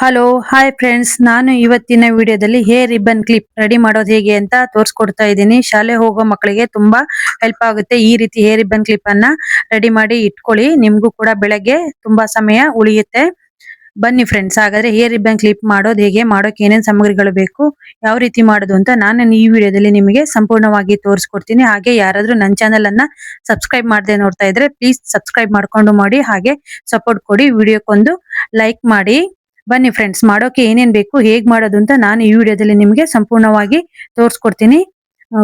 Hello hi friends ನಾನು ಇವತ್ತಿನ ವಿಡಿಯೋದಲ್ಲಿ ಹೇರ್ ರಿಬ್ಬನ್ ಕ್ಲಿಪ್ ರೆಡಿ ಮಾಡೋದು ಹೇಗೆ ಅಂತ ತೋರಿಸ್ಕೊಡ್ತಾ ಇದ್ದೀನಿ. ಶಾಲೆ ಹೋಗೋ ಮಕ್ಕಳಿಗೆ ತುಂಬಾ ಹೆಲ್ಪ್ ಆಗುತ್ತೆ ಈ ರೀತಿ ಹೇರ್ ರಿಬ್ಬನ್ ಕ್ಲಿಪ್ ಅನ್ನ ರೆಡಿ ಮಾಡಿ ಇಟ್ಕೊಳ್ಳಿ. ನಿಮ್ಗೂ ಕೂಡ ಬೆಳಗ್ಗೆ ತುಂಬಾ ಸಮಯ ಉಳಿಯುತ್ತೆ. ಬನ್ನಿ ಫ್ರೆಂಡ್ಸ್ ಹಾಗಾದ್ರೆ ಹೇರ್ ರಿಬ್ಬನ್ ಕ್ಲಿಪ್ ಮಾಡೋದು ಹೇಗೆ, ಮಾಡೋಕೆ ಏನೇನು ಸಾಮಗ್ರಿಗಳು ಬೇಕು, ಯಾವ ರೀತಿ ಮಾಡೋದು ಅಂತ ನಾನು ಈ ವಿಡಿಯೋದಲ್ಲಿ ನಿಮಗೆ ಸಂಪೂರ್ಣವಾಗಿ ತೋರಿಸ್ಕೊಡ್ತೀನಿ. ಹಾಗೆ ಯಾರಾದರೂ ನನ್ನ ಚಾನೆಲ್ ಅನ್ನ ಸಬ್ಸ್ಕ್ರೈಬ್ ಮಾಡದೆ ನೋಡ್ತಾ ಇದ್ರೆ ಪ್ಲೀಸ್ ಸಬ್ಸ್ಕ್ರೈಬ್ ಮಾಡ್ಕೊಂಡು ಮಾಡಿ. ಹಾಗೆ ಸಪೋರ್ಟ್ ಕೊಡಿ. ವಿಡಿಯೋಕ್ಕೊಂದು ಲೈಕ್ ಮಾಡಿ. ಬನ್ನಿ ಫ್ರೆಂಡ್ಸ್ ಮಾಡೋಕೆ ಏನೇನ್ ಬೇಕು, ಹೇಗ್ ಮಾಡೋದು ಅಂತ ನಾನು ಈ ವಿಡಿಯೋದಲ್ಲಿ ನಿಮಗೆ ಸಂಪೂರ್ಣವಾಗಿ ತೋರಿಸ್ಕೊಡ್ತೀನಿ.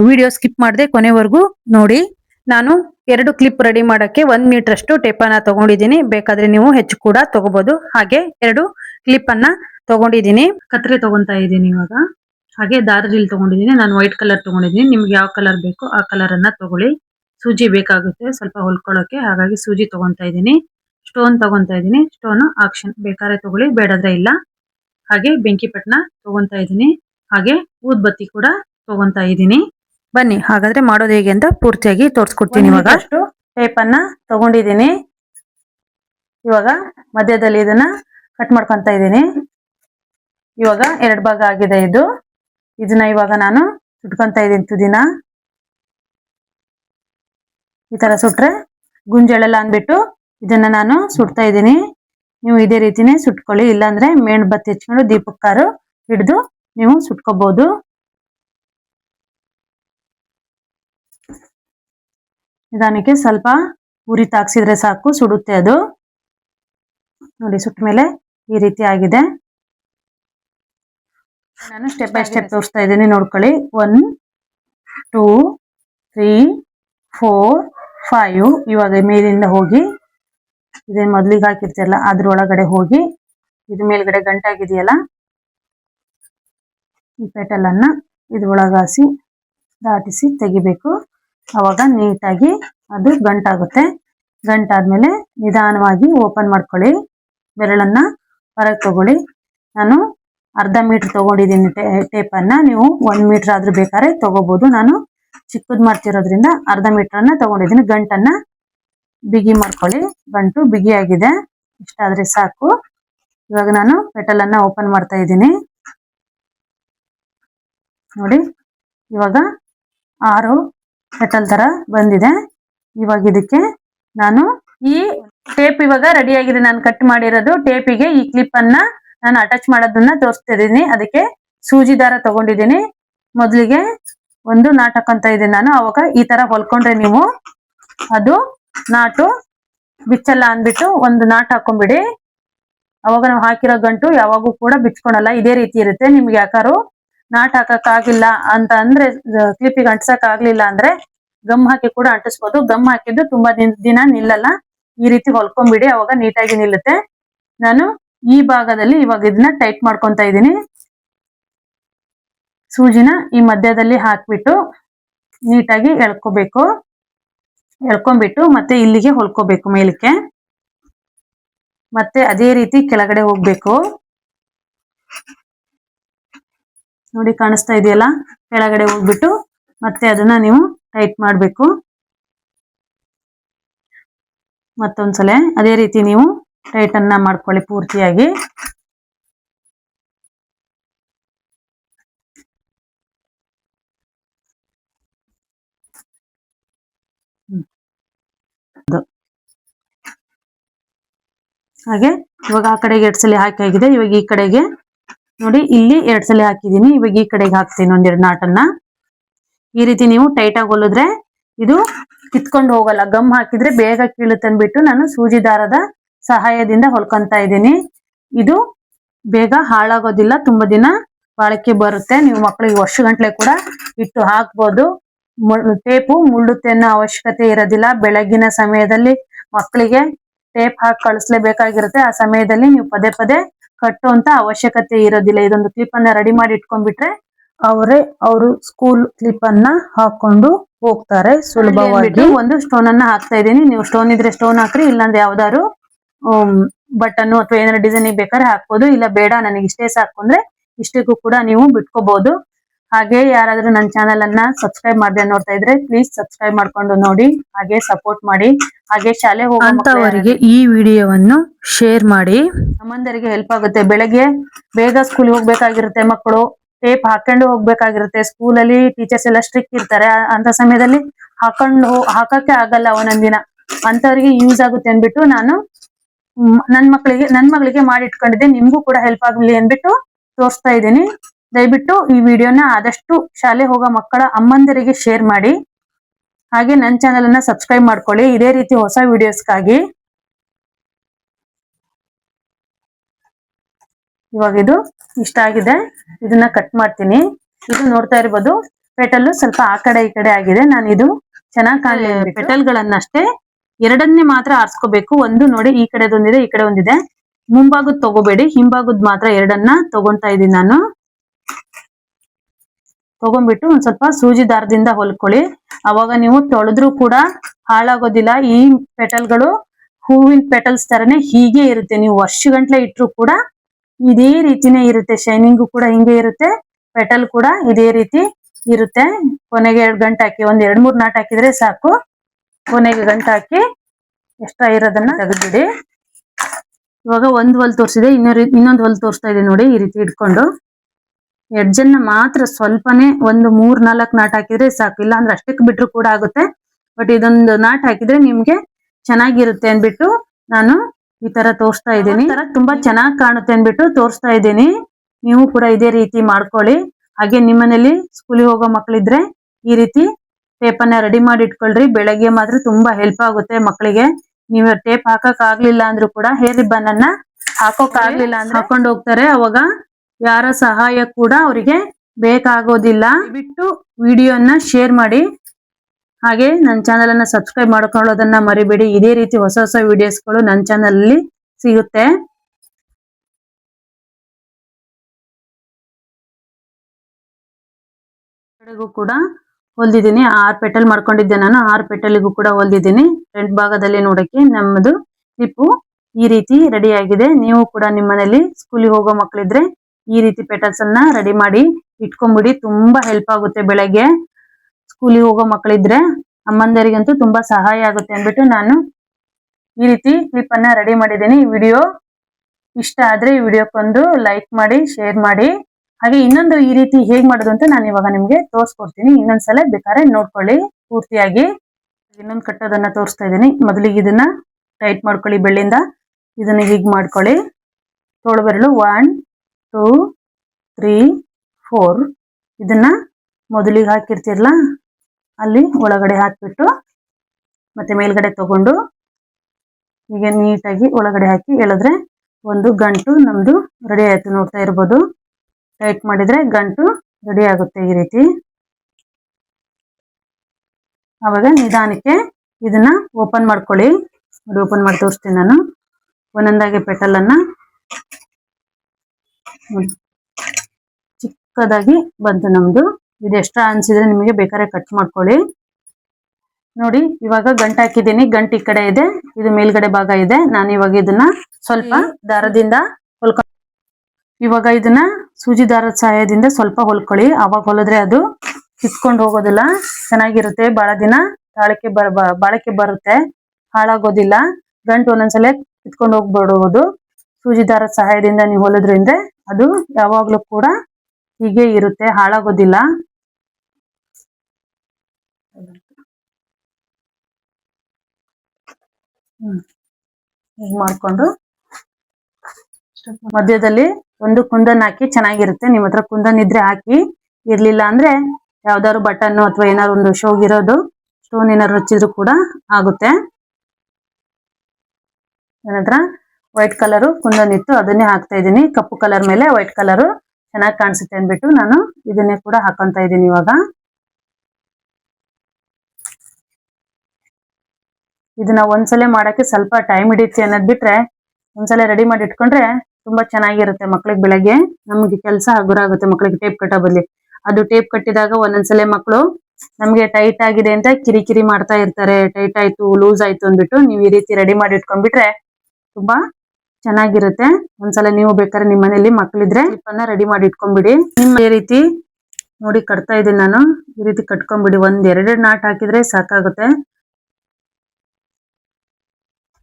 ವಿಡಿಯೋ ಸ್ಕಿಪ್ ಮಾಡದೆ ಕೊನೆವರೆಗೂ ನೋಡಿ. ನಾನು ಎರಡು ಕ್ಲಿಪ್ ರೆಡಿ ಮಾಡೋಕ್ಕೆ ಒಂದ್ ಮೀಟರ್ ಅಷ್ಟು ಟೇಪನ್ನ ತಗೊಂಡಿದ್ದೀನಿ. ಬೇಕಾದ್ರೆ ನೀವು ಹೆಚ್ಚು ಕೂಡ ತಗೋಬಹುದು ಹಾಗೆ ಎರಡು ಕ್ಲಿಪ್ ಅನ್ನ ತಗೊಂಡಿದ್ದೀನಿ. ಕತ್ರೆ ತಗೊಂತಾ ಇದ್ದೀನಿ ಇವಾಗ. ಹಾಗೆ ದಾರದಲ್ಲಿ ತಗೊಂಡಿದ್ದೀನಿ. ನಾನು ವೈಟ್ ಕಲರ್ ತಗೊಂಡಿದ್ದೀನಿ. ನಿಮ್ಗೆ ಯಾವ ಕಲರ್ ಬೇಕು ಆ ಕಲರ್ ಅನ್ನ ತಗೊಳ್ಳಿ. ಸೂಜಿ ಬೇಕಾಗುತ್ತೆ. ಸ್ವಲ್ಪ ಹೊಲ್ಕೊಳ್ಳೋಕೆ ಹಾಗಾಗಿ ಸೂಜಿ ತಗೊಂತಾ ಇದ್ದೀನಿ. ಸ್ಟೋನ್ ತಗೊಂತಾ ಇದ್ದೀನಿ. ಸ್ಟೋನ್ ಆಕ್ಷನ್ ಬೇಕಾದ್ರೆ ತಗೊಳ್ಳಿ, ಬೇಡಾದ್ರೆ ಇಲ್ಲ. ಹಾಗೆ ಬೆಂಕಿ ಪಟ್ನ ತಗೊಂತಾ ಇದ್ದೀನಿ. ಹಾಗೆ ಊದ್ಬತ್ತಿ ಕೂಡ ತಗೊಂತಾ ಇದ್ದೀನಿ. ಬನ್ನಿ, ಹಾಗಾದ್ರೆ ಮಾಡೋದು ಹೇಗೆ ಅಂತ ಪೂರ್ತಿಯಾಗಿ ತೋರಿಸ್ಕೊಡ್ತೀನಿ ಇವಾಗ. ಅಷ್ಟು ಟೇಪ್ ಅನ್ನ ತಗೊಂಡಿದ್ದೀನಿ. ಇವಾಗ ಮಧ್ಯದಲ್ಲಿ ಇದನ್ನ ಕಟ್ ಮಾಡ್ಕೊಂತ ಇದ್ದೀನಿ. ಇವಾಗ ಎರಡ್ ಭಾಗ ಆಗಿದೆ ಇದು. ಇದನ್ನ ಇವಾಗ ನಾನು ಸುಟ್ಕೊಂತ ಇದ್ದೀನಿ ತುದಿನ. ಈ ತರ ಸುಟ್ರೆ ಗುಂಜಳೆಲ್ಲ ಅಂದ್ಬಿಟ್ಟು ಇದನ್ನ ನಾನು ಸುಡ್ತಾ ಇದ್ದೀನಿ. ನೀವು ಇದೇ ರೀತಿನೇ ಸುಟ್ಕೊಳ್ಳಿ. ಇಲ್ಲಾಂದ್ರೆ ಮೇಣ್ ಬತ್ತಿ ಹಚ್ಕೊಂಡು ದೀಪಕ್ಕಾರು ಹಿಡಿದು ನೀವು ಸುಟ್ಕೋಬಹುದು ನಿಧಾನಕ್ಕೆ ಸ್ವಲ್ಪ ಉರಿ ತಾಕ್ಸಿದ್ರೆ ಸಾಕು, ಸುಡುತ್ತೆ ಅದು. ನೋಡಿ, ಸುಟ್ಟ ಮೇಲೆ ಈ ರೀತಿ ಆಗಿದೆ. ನಾನು ಸ್ಟೆಪ್ ಬೈ ಸ್ಟೆಪ್ ತೋರಿಸ್ತಾ ಇದ್ದೀನಿ, ನೋಡ್ಕೊಳ್ಳಿ. One two three four five ಇವಾಗ ಮೇಲಿಂದ ಹೋಗಿ ಇದೇನ್ ಮೊದ್ಲಿಗೆ ಹಾಕಿರ್ತೀರಲ್ಲ ಅದ್ರ ಒಳಗಡೆ ಹೋಗಿ ಇದು ಮೇಲ್ಗಡೆ ಗಂಟಾಗಿದೆಯಲ್ಲ, ಈ ಪೆಟಲ್ ಅನ್ನ ಇದ್ರೊಳಗಾಸಿ ದಾಟಿಸಿ ತೆಗಿಬೇಕು. ಅವಾಗ ನೀಟಾಗಿ ಅದು ಗಂಟಾಗುತ್ತೆ. ಗಂಟಾದ್ಮೇಲೆ ನಿಧಾನವಾಗಿ ಓಪನ್ ಮಾಡ್ಕೊಳ್ಳಿ. ಬೆರಳನ್ನ ಹೊರಗೆ ತಗೊಳ್ಳಿ. ನಾನು ಅರ್ಧ ಮೀಟರ್ ತಗೊಂಡಿದ್ದೀನಿ ಟೇಪ್ ಅನ್ನ ನೀವು ಒಂದ್ ಮೀಟರ್ ಆದ್ರೂ ಬೇಕಾದ್ರೆ ತಗೋಬಹುದು ನಾನು ಚಿಕ್ಕದ್ ಮಾಡ್ತಿರೋದ್ರಿಂದ ಅರ್ಧ ಮೀಟರ್ ಅನ್ನ ತಗೊಂಡಿದ್ದೀನಿ ಗಂಟನ್ನ. ಬಿಗಿ ಮಾಡ್ಕೊಳ್ಳಿ. ಗಂಟು ಬಿಗಿ ಆಗಿದೆ. ಇಷ್ಟಾದ್ರೆ ಸಾಕು. ಇವಾಗ ನಾನು ಪೆಟಲ್ ಅನ್ನ ಓಪನ್ ಮಾಡ್ತಾ ಇದ್ದೀನಿ. ನೋಡಿ, ಇವಾಗ ಆರು ಪೆಟಲ್ ತರ ಬಂದಿದೆ. ಇವಾಗ ಇದಕ್ಕೆ ನಾನು ಈ ಟೇಪ್ ಇವಾಗ ರೆಡಿ ಆಗಿದೆ. ನಾನು ಕಟ್ ಮಾಡಿರೋದು ಟೇಪಿಗೆ ಈ ಕ್ಲಿಪ್ ಅನ್ನ ನಾನು ಅಟ್ಯಾಚ್ ಮಾಡೋದನ್ನ ತೋರಿಸ್ತಾ ಇದ್ದೀನಿ. ಅದಕ್ಕೆ ಸೂಜಿ ದಾರ ತಗೊಂಡಿದ್ದೀನಿ. ಮೊದಲಿಗೆ ಒಂದು ನಾಟಕ ಅಂತ ಇದೆ. ನಾನು ಅವಾಗ ಈ ತರ ಹೊಲ್ಕೊಂಡ್ರೆ ನೀವು ಅದು ನಾಟು, ಬಿಚ್ಚಲ್ಲ ಅಂದ್ಬಿಟ್ಟು ಒಂದು ನಾಟ್ ಹಾಕೊಂಡ್ಬಿಡಿ ಅವಾಗ ನಾವು ಹಾಕಿರೋ ಗಂಟು ಯಾವಾಗೂ ಕೂಡ ಬಿಚ್ಕೊಳಲ್ಲ ಇದೇ ರೀತಿ ಇರುತ್ತೆ. ನಿಮ್ಗೆ ಯಾಕಾರು ನಾಟ್ ಹಾಕಕ್ ಆಗಿಲ್ಲ ಅಂತ ಅಂದ್ರೆ ಕ್ಲಿಪಿಗೆ ಅಂಟಿಸಕ್ ಆಗ್ಲಿಲ್ಲ ಅಂದ್ರೆ ಗಮ್ ಹಾಕಿ ಕೂಡ ಅಂಟಿಸ್ಬೋದು. ಗಮ್ ಹಾಕಿದ್ದು ತುಂಬಾ ದಿನ ನಿಲ್ಲಲ್ಲ. ಈ ರೀತಿ ಹೊಲ್ಕೊಂಡ್ಬಿಡಿ ಅವಾಗ ನೀಟಾಗಿ ನಿಲ್ಲುತ್ತೆ. ನಾನು ಈ ಭಾಗದಲ್ಲಿ ಇವಾಗ ಇದನ್ನ ಟೈಟ್ ಮಾಡ್ಕೊಂತ ಇದ್ದೀನಿ. ಸೂಜಿನ ಈ ಮಧ್ಯದಲ್ಲಿ ಹಾಕ್ಬಿಟ್ಟು ನೀಟಾಗಿ ಎಳ್ಕೋಬೇಕು. ಎಳ್ಕೊಂಡ್ಬಿಟ್ಟು ಮತ್ತೆ ಇಲ್ಲಿಗೆ ಹೊಲ್ಕೋಬೇಕು ಮೇಲಕ್ಕೆ. ಮತ್ತೆ ಅದೇ ರೀತಿ ಕೆಳಗಡೆ ಹೋಗ್ಬೇಕು. ನೋಡಿ ಕಾಣಿಸ್ತಾ ಇದೆಯಲ್ಲ? ಕೆಳಗಡೆ ಹೋಗ್ಬಿಟ್ಟು ಮತ್ತೆ ಅದನ್ನ ನೀವು ಟೈಟ್ ಮಾಡಬೇಕು. ಮತ್ತೊಂದ್ಸಲ ಅದೇ ರೀತಿ ನೀವು ಟೈಟ್ ಮಾಡ್ಕೊಳ್ಳಿ ಪೂರ್ತಿಯಾಗಿ. ಹಾಗೆ, ಇವಾಗ ಆ ಕಡೆಗೆ ಎರಡು ಸಲ ಹಾಕಿ ಆಗಿದೆ ಇವಾಗ ಈ ಕಡೆಗೆ ನೋಡಿ, ಇಲ್ಲಿ ಎರಡು ಸಲ ಹಾಕಿದೀನಿ ಇವಾಗ ಈ ಕಡೆಗೆ ಹಾಕ್ತೀನಿ ಒಂದೆರಡು ನಾಟನ್ನ. ಈ ರೀತಿ ನೀವು ಟೈಟ್ ಆಗಿ ಹೊಲಿದ್ರೆ ಇದು ಕಿತ್ಕೊಂಡು ಹೋಗಲ್ಲ. ಗಮ್ ಹಾಕಿದ್ರೆ ಬೇಗ ಕೀಳುತ್ತೆ ಅಂದ್ಬಿಟ್ಟು ನಾನು ಸೂಜಿ ದಾರದ ಸಹಾಯದಿಂದ ಹೊಲ್ಕೊಂತ ಇದ್ದೀನಿ. ಇದು ಬೇಗ ಹಾಳಾಗೋದಿಲ್ಲ. ತುಂಬಾ ದಿನ ಬಾಳಕೆ ಬರುತ್ತೆ. ನೀವು ಮಕ್ಕಳಿಗೆ ವರ್ಷ ಗಂಟ್ಲೆ ಕೂಡ ಇಟ್ಟು ಹಾಕ್ಬೋದು. ಟೇಪು ಮುಳ್ಳುತ್ತೆ ಅನ್ನೋ ಅವಶ್ಯಕತೆ ಇರೋದಿಲ್ಲ. ಬೆಳಗಿನ ಸಮಯದಲ್ಲಿ ಮಕ್ಕಳಿಗೆ ಟೇಪ್ ಹಾಕಿ ಕಳಿಸ್ಲೇಬೇಕಾಗಿರುತ್ತೆ. ಆ ಸಮಯದಲ್ಲಿ ನೀವು ಪದೇ ಪದೇ ಕಟ್ಟುವಂತ ಅವಶ್ಯಕತೆ ಇರೋದಿಲ್ಲ. ಇದೊಂದು ಕ್ಲಿಪ್ ಅನ್ನ ರೆಡಿ ಮಾಡಿ ಇಟ್ಕೊಂಡ್ಬಿಟ್ರೆ ಅವರೇ ಅವರು ಸ್ಕೂಲ್ ಕ್ಲಿಪ್ ಅನ್ನ ಹಾಕೊಂಡು ಹೋಗ್ತಾರೆ ಸುಲಭವಾಗಿ. ಒಂದು ಸ್ಟೋನ್ ಅನ್ನ ಹಾಕ್ತಾ ಇದ್ದೀನಿ. ನೀವು ಸ್ಟೋನ್ ಇದ್ರೆ ಸ್ಟೋನ್ ಹಾಕ್ರಿ ಇಲ್ಲಾಂದ್ರೆ ಯಾವ್ದಾದ್ರು ಬಟನ್ ಅಥವಾ ಏನಾದ್ರು ಡಿಸೈನ್ ಬೇಕಾದ್ರೆ ಹಾಕ್ಬೋದು. ಇಲ್ಲ ಬೇಡ ನನಗೆ ಇಷ್ಟೇ ಸಾಕು ಅಂದ್ರೆ ಇಷ್ಟಕ್ಕೂ ಕೂಡ ನೀವು ಬಿಟ್ಕೋಬಹುದು ಹಾಗೆ ಯಾರಾದ್ರೂ ನನ್ನ ಚಾನೆಲ್ ಅನ್ನ ಸಬ್ಸ್ಕ್ರೈಬ್ ಮಾಡದೆ ನೋಡ್ತಾ ಇದ್ರೆ ಪ್ಲೀಸ್ ಸಬ್ಸ್ಕ್ರೈಬ್ ಮಾಡ್ಕೊಂಡು ನೋಡಿ ಹಾಗೆ ಸಪೋರ್ಟ್ ಮಾಡಿ ಹಾಗೆ ಶಾಲೆ ಹೋಗುವಂತವರಿಗೆ ಈ ವಿಡಿಯೋವನ್ನು ಶೇರ್ ಮಾಡಿ. ಸಂಬಂಧರಿಗೆ ಹೆಲ್ಪ್ ಆಗುತ್ತೆ. ಬೆಳಗ್ಗೆ ಬೇಗ ಸ್ಕೂಲ್ ಹೋಗ್ಬೇಕಾಗಿರುತ್ತೆ ಮಕ್ಕಳು ಟೇಪ್ ಹಾಕೊಂಡು ಹೋಗ್ಬೇಕಾಗಿರುತ್ತೆ. ಸ್ಕೂಲಲ್ಲಿ ಟೀಚರ್ಸ್ ಎಲ್ಲ ಸ್ಟ್ರಿಕ್ಟ್ ಇರ್ತಾರೆ. ಅಂತ ಸಮಯದಲ್ಲಿ ಹಾಕೊಂಡು ಹಾಕಕ್ಕೆ ಆಗಲ್ಲ ಒಂದೊಂದಿನ. ದಿನ ಅಂತವರಿಗೆ ಯೂಸ್ ಆಗುತ್ತೆ ಅನ್ಬಿಟ್ಟು ನಾನು ನನ್ ಮಕ್ಕಳಿಗೆ ನನ್ ಮಗಳಿಗೆ ಮಾಡಿ ಇಟ್ಕೊಂಡಿದ್ದೆ. ನಿಮ್ಗೂ ಕೂಡ ಹೆಲ್ಪ್ ಆಗ್ಲಿ ಅಂದ್ಬಿಟ್ಟು ತೋರಿಸ್ತಾ ಇದ್ದೀನಿ. ದಯವಿಟ್ಟು ಈ ವಿಡಿಯೋನ ಆದಷ್ಟು ಶಾಲೆ ಹೋಗೋ ಮಕ್ಕಳ ಅಮ್ಮಂದಿರಿಗೆ ಶೇರ್ ಮಾಡಿ. ಹಾಗೆ ನನ್ನ ಚಾನೆಲ್ ಅನ್ನ ಸಬ್ಸ್ಕ್ರೈಬ್ ಮಾಡ್ಕೊಳ್ಳಿ. ಇದೇ ರೀತಿ ಹೊಸ ವಿಡಿಯೋಸ್ಗಾಗಿ ಇವಾಗ ಇದು ಇಷ್ಟ ಆಗಿದೆ. ಇದನ್ನ ಕಟ್ ಮಾಡ್ತೀನಿ. ಇದು ನೋಡ್ತಾ ಇರ್ಬೋದು ಪೆಟಲ್ ಸ್ವಲ್ಪ ಆ ಕಡೆ ಈ ಕಡೆ ಆಗಿದೆ. ನಾನು ಇದು ಚೆನ್ನಾಗಿ ಕಾಣಲಿ ಪೆಟಲ್ ಗಳನ್ನಷ್ಟೇ ಎರಡನ್ನೇ ಮಾತ್ರ ಆರಿಸ್ಕೋಬೇಕು. ಒಂದು ನೋಡಿ ಈ ಕಡೆದೊಂದಿದೆ, ಈ ಕಡೆ ಒಂದಿದೆ ಮುಂಭಾಗದ್ ತಗೋಬೇಡಿ, ಹಿಂಭಾಗದ್ ಮಾತ್ರ ಎರಡನ್ನ ತಗೊಂತಾ ಇದೀನಿ ನಾನು. ತಗೊಂಡ್ಬಿಟ್ಟು ಒಂದ್ ಸ್ವಲ್ಪ ಸೂಜಿ ದಾರದಿಂದ ಹೊಲ್ಕೊಳ್ಳಿ. ಅವಾಗ ನೀವು ತೊಳೆದ್ರು ಕೂಡ ಹಾಳಾಗೋದಿಲ್ಲ. ಈ ಪೆಟಲ್ಗಳು ಹೂವಿನ ಪೆಟಲ್ಸ್ ತರನೇ ಹೀಗೆ ಇರುತ್ತೆ. ನೀವು ವರ್ಷಗಂಟ್ಲೆ ಇಟ್ರು ಕೂಡ ಇದೇ ರೀತಿನೇ ಇರುತ್ತೆ. ಶೈನಿಂಗು ಕೂಡ ಹಿಂಗೆ ಇರುತ್ತೆ. ಪೆಟಲ್ ಕೂಡ ಇದೇ ರೀತಿ ಇರುತ್ತೆ. ಕೊನೆಗೆ ಎರಡು ಗಂಟೆ ಹಾಕಿ, ಒಂದ್ ಎರಡ್ ಮೂರ್ ನಾಟ್ ಹಾಕಿದ್ರೆ ಸಾಕು. ಕೊನೆಗೆ ಗಂಟೆ ಹಾಕಿ ಎಕ್ಸ್ಟ್ರಾ ಇರೋದನ್ನ ತೆಗೆದ್ಬಿಡಿ. ಇವಾಗ ಒಂದ್ ಹೊಲ್ ತೋರಿಸಿದೆ. ಇನ್ನೊಂದು ಇನ್ನೊಂದ್ ಹೊಲ್ ತೋರಿಸ್ತಾ ಇದೆ ನೋಡಿ ಈ ರೀತಿ ಇಟ್ಕೊಂಡು. ಎಡ್ಜನ್ನ ಮಾತ್ರ ಸ್ವಲ್ಪನೇ ಒಂದು ಮೂರ್ ನಾಲ್ಕು ನಾಟ್ ಹಾಕಿದ್ರೆ ಸಾಕು. ಇಲ್ಲ ಅಂದ್ರೆ ಅಷ್ಟಕ್ಕೆ ಬಿಟ್ರು ಕೂಡ ಆಗುತ್ತೆ. ಬಟ್ ಇದೊಂದು ನಾಟ್ ಹಾಕಿದ್ರೆ ನಿಮ್ಗೆ ಚೆನ್ನಾಗಿರುತ್ತೆ ಅನ್ಬಿಟ್ಟು ನಾನು ಈ ತರ ತೋರಿಸ್ತಾ ಇದ್ದೀನಿ. ತರ ತುಂಬಾ ಚೆನ್ನಾಗಿ ಕಾಣುತ್ತೆ ಅನ್ಬಿಟ್ಟು ತೋರಿಸ್ತಾ ಇದ್ದೀನಿ. ನೀವು ಕೂಡ ಇದೇ ರೀತಿ ಮಾಡ್ಕೊಳ್ಳಿ. ಹಾಗೆ ನಿಮ್ಮನೇಲಿ ಸ್ಕೂಲಿಗೆ ಹೋಗೋ ಮಕ್ಕಳಿದ್ರೆ ಈ ರೀತಿ ಟೇಪನ್ನ ಅನ್ನ ರೆಡಿ ಮಾಡಿ ಇಟ್ಕೊಳ್ರಿ ಬೆಳಗ್ಗೆ ಮಾತ್ರ ತುಂಬಾ ಹೆಲ್ಪ್ ಆಗುತ್ತೆ ಮಕ್ಕಳಿಗೆ ನೀವು ಟೇಪ್ ಹಾಕಕ್ ಆಗ್ಲಿಲ್ಲ ಅಂದ್ರೂ ಕೂಡ ಹೇರ್ ರಿಬ್ಬನ್ ಅನ್ನ ಹಾಕೋಕ್ ಆಗ್ಲಿಲ್ಲ ಅಂದ್ರೆ ಹಾಕೊಂಡು ಹೋಗ್ತಾರೆ. ಅವಾಗ ಯಾರ ಸಹಾಯ ಕೂಡ ಅವರಿಗೆ ಬೇಕಾಗೋದಿಲ್ಲ. ಬಿಟ್ಟು ವಿಡಿಯೋನ ಶೇರ್ ಮಾಡಿ. ಹಾಗೆ ನನ್ನ ಚಾನೆಲ್ ಅನ್ನ ಸಬ್ಸ್ಕ್ರೈಬ್ ಮಾಡ್ಕೊಳ್ಳೋದನ್ನ ಮರಿಬೇಡಿ. ಇದೇ ರೀತಿ ಹೊಸ ಹೊಸ ವಿಡಿಯೋಸ್ಗಳು ನನ್ನ ಚಾನಲ್ ಅಲ್ಲಿ ಸಿಗುತ್ತೆ ಕೂಡ ಹೊಲ್ದಿದ್ದೀನಿ. ಆರ್ ಪೆಟಲ್ ಮಾಡ್ಕೊಂಡಿದ್ದೆ ನಾನು. ಆರ್ ಪೆಟಲ್ಗೂ ಕೂಡ ಹೊಲ್ದಿದ್ದೀನಿ. ಫ್ರಂಟ್ ಭಾಗದಲ್ಲಿ ನೋಡಕ್ಕೆ ನಮ್ಮದು ಕ್ಲಿಪ್ಪು ಈ ರೀತಿ ರೆಡಿ ಆಗಿದೆ. ನೀವು ಕೂಡ ನಿಮ್ಮನೇಲಿ ಸ್ಕೂಲಿಗೆ ಹೋಗೋ ಮಕ್ಕಳಿದ್ರೆ ಈ ರೀತಿ ಪೆಟಲ್ಸ್ ಅನ್ನ ರೆಡಿ ಮಾಡಿ ಇಟ್ಕೊಂಡ್ಬಿಡಿ ತುಂಬಾ ಹೆಲ್ಪ್ ಆಗುತ್ತೆ ಬೆಳಗ್ಗೆ. ಸ್ಕೂಲಿಗೆ ಹೋಗೋ ಮಕ್ಕಳಿದ್ರೆ ಅಮ್ಮಂದರಿಗಂತೂ ತುಂಬಾ ಸಹಾಯ ಆಗುತ್ತೆ ಅಂದ್ಬಿಟ್ಟು ನಾನು ಈ ರೀತಿ ಕ್ಲಿಪ್ ಅನ್ನ ರೆಡಿ ಮಾಡಿದ್ದೀನಿ. ಈ ವಿಡಿಯೋ ಇಷ್ಟ ಆದ್ರೆ ಈ ವಿಡಿಯೋಕ್ಕೊಂದು ಲೈಕ್ ಮಾಡಿ ಶೇರ್ ಮಾಡಿ. ಹಾಗೆ ಇನ್ನೊಂದು ಈ ರೀತಿ ಹೇಗ್ ಮಾಡೋದು ಅಂತ ನಾನು ಇವಾಗ ನಿಮ್ಗೆ ತೋರಿಸ್ಕೊಡ್ತೀನಿ. ಇನ್ನೊಂದ್ಸಲ ಬೇಕಾದ್ರೆ ನೋಡ್ಕೊಳ್ಳಿ ಪೂರ್ತಿಯಾಗಿ. ಇನ್ನೊಂದು ಕಟ್ಟೋದನ್ನ ತೋರಿಸ್ತಾ ಇದ್ದೀನಿ. ಮೊದಲಿಗೆ ಇದನ್ನ ಟೈಟ್ ಮಾಡ್ಕೊಳ್ಳಿ ಬೆಳ್ಳಿಂದ. ಇದನ್ನ ಹೀಗ್ ಮಾಡ್ಕೊಳ್ಳಿ. ತೋಳು ಬೆರಳು ಒನ್ ಟೂ ತ್ರೀ ಫೋರ್ ಇದನ್ನ ಮೊದಲಿಗೆ ಹಾಕಿರ್ತೀರಲ್ಲ, ಅಲ್ಲಿ ಒಳಗಡೆ ಹಾಕಿಬಿಟ್ಟು ಮತ್ತೆ ಮೇಲ್ಗಡೆ ತಗೊಂಡು ಹೀಗೆ ನೀಟಾಗಿ ಒಳಗಡೆ ಹಾಕಿ ಎಳೆದ್ರೆ ಒಂದು ಗಂಟು ನಮ್ದು ರೆಡಿ ಆಯಿತು ನೋಡ್ತಾ ಇರ್ಬೋದು. ಟೈಟ್ ಮಾಡಿದ್ರೆ ಗಂಟು ರೆಡಿ ಆಗುತ್ತೆ ಈ ರೀತಿ. ಅವಾಗ ನಿಧಾನಕ್ಕೆ ಇದನ್ನ ಓಪನ್ ಮಾಡ್ಕೊಳ್ಳಿ. ಓಪನ್ ಮಾಡಿ ತೋರಿಸ್ತೀನಿ ನಾನು. ಒಂದೊಂದಾಗಿ ಪೆಟಲ್ ಅನ್ನ ನೋಡಿ. ಚಿಕ್ಕದಾಗಿ ಬಂತು ನಮ್ದು. ಇದು ಎಕ್ಸ್ಟ್ರಾ ಅನ್ಸಿದ್ರೆ ನಿಮಗೆ ಬೇಕಾದ್ರೆ ಕಟ್ ಮಾಡ್ಕೊಳ್ಳಿ. ನೋಡಿ ಇವಾಗ ಗಂಟು ಹಾಕಿದ್ದೀನಿ. ಗಂಟು ಈ ಕಡೆ ಇದೆ. ಇದು ಮೇಲ್ಗಡೆ ಭಾಗ ಇದೆ. ನಾನು ಇವಾಗ ಇದನ್ನ ಸ್ವಲ್ಪ ದಾರದಿಂದ ಹೊಲ್ಕ ಇವಾಗ ಇದನ್ನ ಸೂಜಿ ದಾರದ ಸಹಾಯದಿಂದ ಸ್ವಲ್ಪ ಹೊಲ್ಕೊಳ್ಳಿ. ಅವಾಗ ಹೊಲಿದ್ರೆ ಅದು ಕಿತ್ಕೊಂಡು ಹೋಗೋದಿಲ್ಲ. ಚೆನ್ನಾಗಿರುತ್ತೆ. ಬಹಳ ದಿನ ತಾಳಕ್ಕೆ ಬರ ಬಾಳಕ್ಕೆ ಬಾಳಕೆ ಬರುತ್ತೆ. ಹಾಳಾಗೋದಿಲ್ಲ. ಗಂಟು ಒಂದೊಂದ್ಸಲ ಕಿತ್ಕೊಂಡು ಹೋಗ್ಬಿಡುವುದು ಸೂಜಿ ದಾರದ ಸಹಾಯದಿಂದ ನೀವು ಹೊಲದ್ರಿಂದ ಅದು ಯಾವಾಗ್ಲೂ ಕೂಡ ಹೀಗೆ ಇರುತ್ತೆ, ಹಾಳಾಗೋದಿಲ್ಲ. ಹ್ಮ್. ಮಾಡ್ಕೊಂಡು ಮಧ್ಯದಲ್ಲಿ ಒಂದು ಕುಂದನ್ ಹಾಕಿ ಚೆನ್ನಾಗಿರುತ್ತೆ. ನಿಮ್ ಹತ್ರ ಕುಂದನ್ ಇದ್ರೆ ಹಾಕಿ ಇರ್ಲಿಲ್ಲ ಅಂದ್ರೆ ಯಾವ್ದಾದ್ರು ಬಟನ್ ಅಥವಾ ಏನಾದ್ರು ಒಂದು ಶೋಗ್ ಇರೋದು, ಸ್ಟೋನ್ ಏನಾದ್ರು ಹಚ್ಚಿದ್ರು ಕೂಡ ಆಗುತ್ತೆ. ನನ್ನ ಹತ್ರ ವೈಟ್ ಕಲರ್ ಕುಂದನ್ ಇತ್ತು ಅದನ್ನೇ ಹಾಕ್ತಾ ಇದ್ದೀನಿ. ಕಪ್ಪು ಕಲರ್ ಮೇಲೆ ವೈಟ್ ಕಲರ್ ಚೆನ್ನಾಗಿ ಕಾಣಿಸುತ್ತೆ ಅಂದ್ಬಿಟ್ಟು ನಾನು ಇದನ್ನೇ ಕೂಡ ಹಾಕೊಂತ ಇದ್ದೀನಿ ಇವಾಗ. ಇದನ್ನ ಒಂದ್ಸಲ ಮಾಡಕ್ಕೆ ಸ್ವಲ್ಪ ಟೈಮ್ ಹಿಡಿಯುತ್ತೆ ಅನ್ನೋದ್ ಬಿಟ್ರೆ, ಒಂದ್ಸಲ ರೆಡಿ ಮಾಡಿ ಇಟ್ಕೊಂಡ್ರೆ ತುಂಬಾ ಚೆನ್ನಾಗಿರುತ್ತೆ ಮಕ್ಳಿಗೆ ಬೆಳಗ್ಗೆ. ನಮ್ಗೆ ಕೆಲಸ ಹಗುರ ಆಗುತ್ತೆ ಮಕ್ಳಿಗೆ ಟೇಪ್ ಕಟ್ಟೋ ಬದಲಿ. ಅದು ಟೇಪ್ ಕಟ್ಟಿದಾಗ ಒಂದೊಂದ್ಸಲ ಮಕ್ಕಳು ನಮ್ಗೆ ಟೈಟ್ ಆಗಿದೆ ಅಂತ ಕಿರಿಕಿರಿ ಮಾಡ್ತಾ ಇರ್ತಾರೆ. ಟೈಟ್ ಆಯ್ತು ಲೂಸ್ ಆಯ್ತು ಅಂದ್ಬಿಟ್ಟು ನೀವು ಈ ರೀತಿ ರೆಡಿ ಮಾಡಿ ಇಟ್ಕೊಂಡ್ಬಿಟ್ರೆ ತುಂಬಾ ಚೆನ್ನಾಗಿರುತ್ತೆ. ಒಂದ್ಸಲ ನೀವು ಬೇಕಾದ್ರೆ ನಿಮ್ಮ ಮನೇಲಿ ಮಕ್ಕಳಿದ್ರೆ ಅನ್ನ ರೆಡಿ ಮಾಡಿ ಇಟ್ಕೊಂಡ್ಬಿಡಿ. ನಿಮ್ಮ ಈ ರೀತಿ ನೋಡಿ ಕಟ್ತಾ ಇದ್ದೀನಿ ನಾನು. ಈ ರೀತಿ ಕಟ್ಕೊಂಡ್ಬಿಡಿ. ಒಂದ್ ಎರಡೆರಡು ನಾಟ್ ಹಾಕಿದ್ರೆ ಸಾಕಾಗುತ್ತೆ.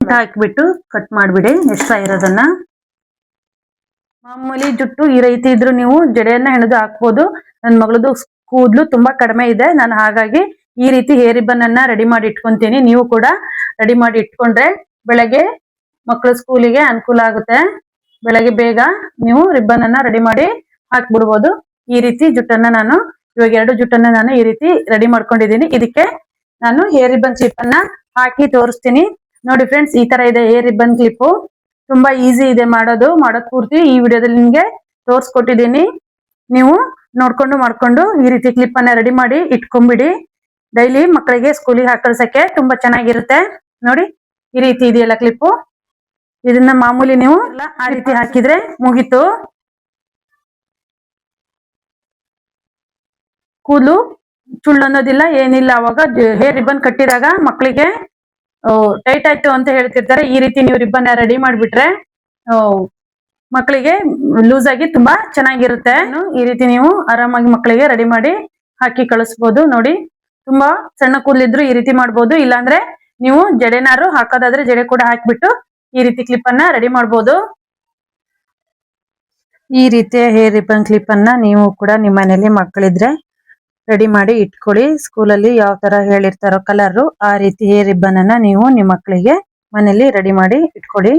ಹಾಕ್ಬಿಟ್ಟು ಕಟ್ ಮಾಡ್ಬಿಡಿ. ಎಷ್ಟ ಇರೋದನ್ನ. ಮಾಮೂಲಿ ಜುಟ್ಟು ಈ ರೀತಿ ಇದ್ರು ನೀವು ಜಡೆಯನ್ನ ಹೆಣದು ಹಾಕ್ಬೋದು. ನನ್ನ ಮಗಳದು ಕೂದಲು ತುಂಬಾ ಕಡಿಮೆ ಇದೆ. ನಾನು ಹಾಗಾಗಿ ಈ ರೀತಿ ಹೇರ್ ರಿಬ್ಬನ್ ಅನ್ನ ರೆಡಿ ಮಾಡಿ ಇಟ್ಕೊಂತೀನಿ. ನೀವು ಕೂಡ ರೆಡಿ ಮಾಡಿ ಇಟ್ಕೊಂಡ್ರೆ ಬೆಳಗ್ಗೆ ಮಕ್ಕಳು ಸ್ಕೂಲಿಗೆ ಅನುಕೂಲ ಆಗುತ್ತೆ. ಬೆಳಗ್ಗೆ ಬೇಗ ನೀವು ರಿಬ್ಬನ್ ಅನ್ನ ರೆಡಿ ಮಾಡಿ ಹಾಕ್ಬಿಡ್ಬೋದು. ಈ ರೀತಿ ಜುಟ್ಟನ್ನ ನಾನು, ಇವಾಗ ಎರಡು ಜುಟ್ಟನ್ನ ನಾನು ಈ ರೀತಿ ರೆಡಿ ಮಾಡ್ಕೊಂಡಿದ್ದೀನಿ. ಇದಕ್ಕೆ ನಾನು ಹೇರ್ ರಿಬ್ಬನ್ ಕ್ಲಿಪ್ ಅನ್ನ ಹಾಕಿ ತೋರಿಸ್ತೀನಿ. ನೋಡಿ ಫ್ರೆಂಡ್ಸ್ ಈ ತರ ಇದೆ ಹೇರ್ ರಿಬ್ಬನ್ ಕ್ಲಿಪ್ ತುಂಬಾ ಈಸಿ ಇದೆ ಮಾಡೋದು, ಮಾಡೋದ್ ಪೂರ್ತಿ. ಈ ವಿಡಿಯೋದಲ್ಲಿ ನಿಮ್ಗೆ ತೋರಿಸ್ಕೊಟ್ಟಿದ್ದೀನಿ. ನೀವು ನೋಡ್ಕೊಂಡು ಮಾಡ್ಕೊಂಡು ಈ ರೀತಿ ಕ್ಲಿಪ್ ಅನ್ನ ರೆಡಿ ಮಾಡಿ ಇಟ್ಕೊಂಡ್ಬಿಡಿ ಡೈಲಿ ಮಕ್ಕಳಿಗೆ ಸ್ಕೂಲಿಗೆ ಹಾಕಳ್ಸಕ್ಕೆ ತುಂಬಾ ಚೆನ್ನಾಗಿರುತ್ತೆ. ನೋಡಿ, ಈ ರೀತಿ ಇದೆಯಲ್ಲ ಕ್ಲಿಪ್ಪು ಇದನ್ನ ಮಾಮೂಲಿ ನೀವು ಆ ರೀತಿ ಹಾಕಿದ್ರೆ ಮುಗೀತು. ಕೂದಲು ಚುಳ್ಳು ಅನ್ನೋದಿಲ್ಲ, ಏನಿಲ್ಲ ಅವಾಗ ಹೇರ್ ರಿಬ್ಬನ್ ಕಟ್ಟಿದಾಗ ಮಕ್ಕಳಿಗೆ ಟೈಟ್ ಆಯ್ತು ಅಂತ ಹೇಳ್ತಿರ್ತಾರೆ. ಈ ರೀತಿ ನೀವು ರಿಬ್ಬನ್ ರೆಡಿ ಮಾಡಿಬಿಟ್ರೆ ಮಕ್ಕಳಿಗೆ ಲೂಸ್ ಆಗಿ ತುಂಬಾ ಚೆನ್ನಾಗಿರುತ್ತೆ. ಈ ರೀತಿ ನೀವು ಆರಾಮಾಗಿ ಮಕ್ಕಳಿಗೆ ರೆಡಿ ಮಾಡಿ ಹಾಕಿ ಕಳಿಸ್ಬೋದು ನೋಡಿ. ತುಂಬಾ ಸಣ್ಣ ಕೂದಲಿದ್ರು ಈ ರೀತಿ ಮಾಡ್ಬೋದು. ಇಲ್ಲಾಂದ್ರೆ ನೀವು ಜಡೆನಾರು ಹಾಕೋದಾದ್ರೆ ಜಡೆ ಕೂಡ ಹಾಕ್ಬಿಟ್ಟು ಈ ರೀತಿ ಕ್ಲಿಪ್ ಅನ್ನ ರೆಡಿ ಮಾಡಬಹುದು ಈ ರೀತಿಯ ಹೇರ್ ರಿಬನ್ ಕ್ಲಿಪ್ ಅನ್ನ ನೀವು ಕೂಡ ನಿಮ್ಮ ಮನೇಲಿ ಮಕ್ಕಳಿದ್ರೆ ರೆಡಿ ಮಾಡಿ ಇಟ್ಕೊಳ್ಳಿ. ಸ್ಕೂಲಲ್ಲಿ ಯಾವ ತರ ಹೇಳಿರ್ತಾರೋ ಕಲರ್ ಆ ರೀತಿ ಹೇರ್ ರಿಬ್ಬನ್ ಅನ್ನ ನೀವು ನಿಮ್ಮ ಮಕ್ಕಳಿಗೆ ಮನೇಲಿ ರೆಡಿ ಮಾಡಿ ಇಟ್ಕೊಳ್ಳಿ.